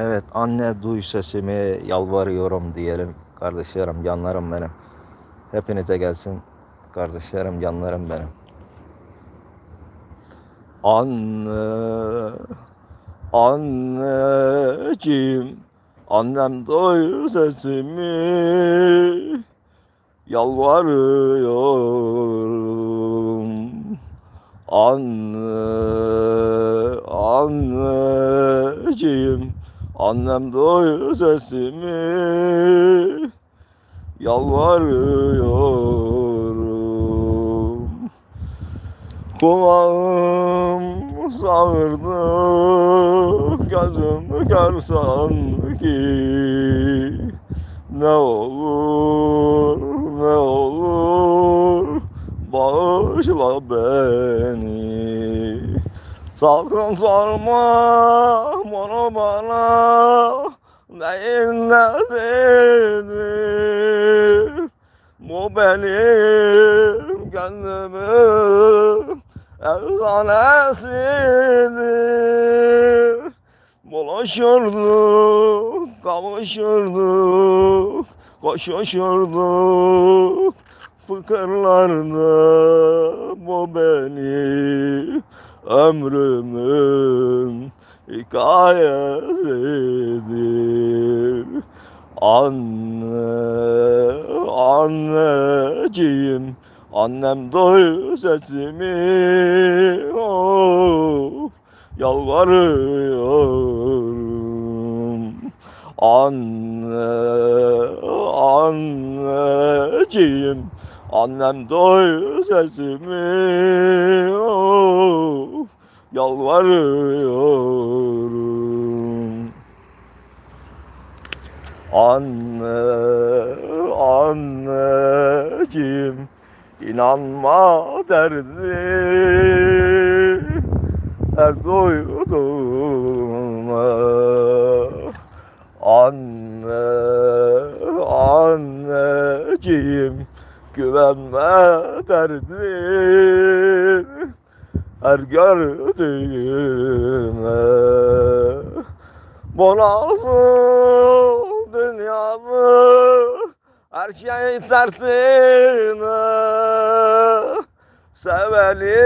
Evet anne duy sesimi yalvarıyorum diyelim kardeşlerim canlarım benim. Hepinize gelsin kardeşlerim canlarım benim. Anne anneciğim annem duy sesimi yalvarıyorum. Anne anneciğim Annem duy sesimi Yalvarıyorum. Kulağım sağırdı Gözüm kör sanki. Ne olur ne olur Bağışla beni Sakın sorma bunu bana Neyin nesidir? Bu benim gönlümün efsanesidir. Buluşurduk, kavuşurduk, koşuşurduk. Fıkırlarda bu benim ömrümün hikayesidir. Anne, anneciğim, annem duy sesimi, oh, yalvarıyorum. Anne, anneciğim, annem duy sesimi, oh, yalvarıyorum. Anne, anneciğim, inanma derdi her duyduğuma. Anne, anneciğim, güvenme derdi her gördüğüme. Bu nasıl dünyamı her şey tersine seveli